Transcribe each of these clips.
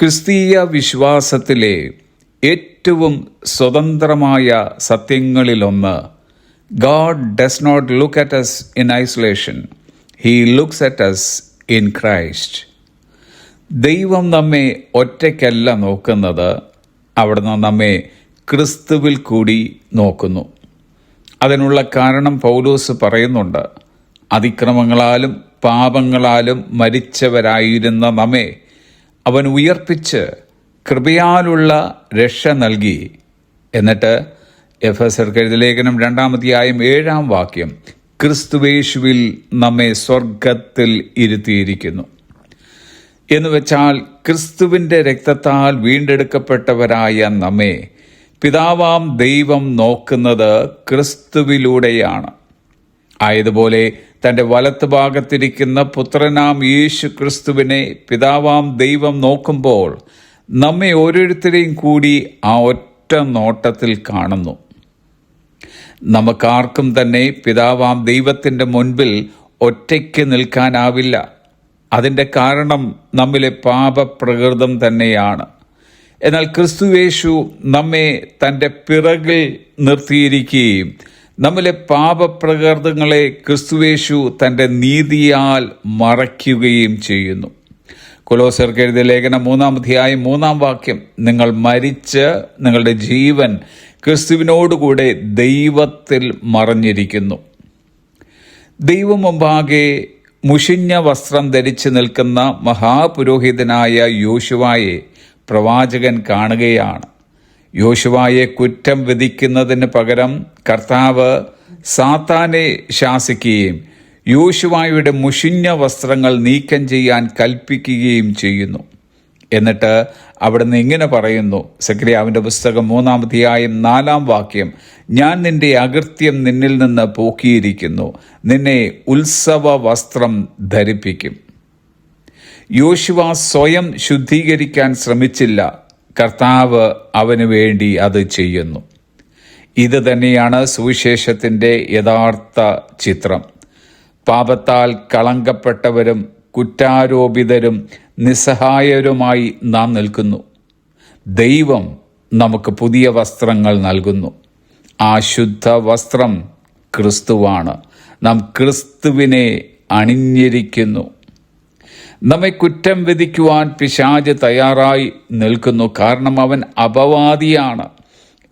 ക്രിസ്തീയ വിശ്വാസത്തിലെ ഏറ്റവും സ്വതന്ത്രമായ സത്യങ്ങളിലൊന്ന് God does not look at us in isolation he looks at us in Christ ദൈവം നമ്മെ ഒറ്റയ്ക്കല്ല നോക്കുന്നത്. അവിടുന്ന് നമ്മെ ക്രിസ്തുവിൽ കൂടി നോക്കുന്നു. അതിനുള്ള കാരണം പൗലോസ് പറയുന്നുണ്ട്. അതിക്രമങ്ങളാലും പാപങ്ങളാലും മരിച്ചവരായിരുന്ന നമ്മെ അവൻ ഉയർപ്പിച്ച് കൃപയാലുള്ള രക്ഷ നൽകി. എന്നിട്ട് എഫ് എസ് എഴുതിയ ലേഖനം ഏഴാം വാക്യം ക്രിസ്തുവേശുവിൽ നമ്മെ സ്വർഗത്തിൽ ഇരുത്തിയിരിക്കുന്നു. എന്ന് വെച്ചാൽ ക്രിസ്തുവിന്റെ രക്തത്താൽ വീണ്ടെടുക്കപ്പെട്ടവരായ നമ്മെ പിതാവാം ദൈവം നോക്കുന്നത് ക്രിസ്തുവിലൂടെയാണ്. ആയതുപോലെ തന്റെ വലത്ത് ഭാഗത്തിരിക്കുന്ന പുത്രനാം യേശു ക്രിസ്തുവിനെ പിതാവാം ദൈവം നോക്കുമ്പോൾ നമ്മെ ഓരോരുത്തരെയും കൂടി ആ ഒറ്റ നോട്ടത്തിൽ കാണുന്നു. നമുക്കാർക്കും തന്നെ പിതാവാം ദൈവത്തിന്റെ മുൻപിൽ ഒറ്റയ്ക്ക് നിൽക്കാനാവില്ല. അതിന്റെ കാരണം നമ്മിലെ പാപപ്രകൃതം തന്നെയാണ്. എന്നാൽ ക്രിസ്തുവേശു നമ്മെ തന്റെ പിറകിൽ നിർത്തിയിരിക്കുകയും നമ്മിലെ പാപപ്രകൃതങ്ങളെ ക്രിസ്തുവേശു തന്റെ നീതിയാൽ മറയ്ക്കുകയും ചെയ്യുന്നു. കൊലോസർക്ക് എഴുതിയ ലേഖനം മൂന്നാം അധ്യായം മൂന്നാം വാക്യം നിങ്ങൾ മരിച്ച് നിങ്ങളുടെ ജീവൻ ക്രിസ്തുവിനോടുകൂടെ ദൈവത്തിൽ മറഞ്ഞിരിക്കുന്നു. ദൈവം മുമ്പാകെ മുഷിഞ്ഞ വസ്ത്രം ധരിച്ചു നിൽക്കുന്ന മഹാപുരോഹിതനായ യോശുവായെ പ്രവാചകൻ കാണുകയാണ്. യോശുവായെ കുറ്റം വിധിക്കുന്നതിന് പകരം കർത്താവ് സാത്താനെ ശാസിക്കുകയും യോശുവായുടെ മുഷിഞ്ഞ വസ്ത്രങ്ങൾ നീക്കം ചെയ്യാൻ കൽപ്പിക്കുകയും ചെയ്യുന്നു. എന്നിട്ട് അവിടുന്ന് ഇങ്ങനെ പറയുന്നു സക്രിയാവിന്റെ പുസ്തകം മൂന്നാമധ്യായം നാലാം വാക്യം ഞാൻ നിന്റെ അകൃത്യം നിന്നിൽ നിന്ന് പോക്കിയിരിക്കുന്നു. നിന്നെ ഉത്സവ വസ്ത്രം ധരിപ്പിക്കും. യോശുവ സ്വയം ശുദ്ധീകരിക്കാൻ ശ്രമിച്ചില്ല. കർത്താവ് അവന് വേണ്ടി അത് ചെയ്യുന്നു. ഇത് തന്നെയാണ് സുവിശേഷത്തിന്റെ യഥാർത്ഥ ചിത്രം. പാപത്താൽ കളങ്കപ്പെട്ടവരും കുറ്റാരോപിതരും നിസ്സഹായരുമായി നാം നിൽക്കുന്നു. ദൈവം നമുക്ക് പുതിയ വസ്ത്രങ്ങൾ നൽകുന്നു. ആ ശുദ്ധ വസ്ത്രം ക്രിസ്തുവാണ്. നാം ക്രിസ്തുവിനെ അണിഞ്ഞിരിക്കുന്നു. നമ്മെ കുറ്റം വിധിക്കുവാൻ പിശാജ് തയ്യാറായി നിൽക്കുന്നു. കാരണം അവൻ അപവാദിയാണ്.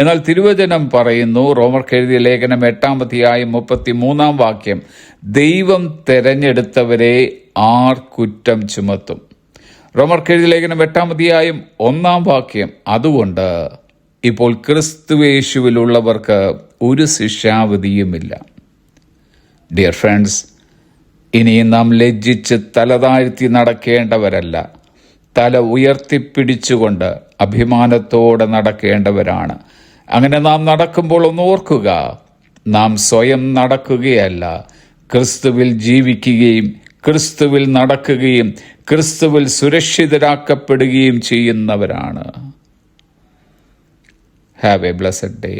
എന്നാൽ തിരുവചനം പറയുന്നു റോമർ എഴുതിയ ലേഖനം എട്ടാമത്തെയായും മുപ്പത്തി മൂന്നാം വാക്യം ദൈവം തെരഞ്ഞെടുത്തവരെ ആർ കുറ്റം ചുമത്തും? റോമർ എഴുതിയ ലേഖനം എട്ടാമത്തെയായും ഒന്നാം വാക്യം അതുകൊണ്ട് ഇപ്പോൾ ക്രിസ്തുവേശുവിലുള്ളവർക്ക് ഒരു ശിക്ഷാവിധിയുമില്ല. ഡിയർ ഫ്രണ്ട്സ് ഇനിയും നാം ലജ്ജിച്ച് തലതാഴ്ത്തി നടക്കേണ്ടവരല്ല. തല ഉയർത്തിപ്പിടിച്ചുകൊണ്ട് അഭിമാനത്തോടെ നടക്കേണ്ടവരാണ്. അങ്ങനെ നാം നടക്കുമ്പോൾ ഒന്ന് ഓർക്കുക നാം സ്വയം നടക്കുകയല്ല ക്രിസ്തുവിൽ ജീവിക്കുകയും ക്രിസ്തുവിൽ നടക്കുകയും ക്രിസ്തുവിൽ സുരക്ഷിതരാക്കപ്പെടുകയും ചെയ്യുന്നവരാണ്. Have A blessed day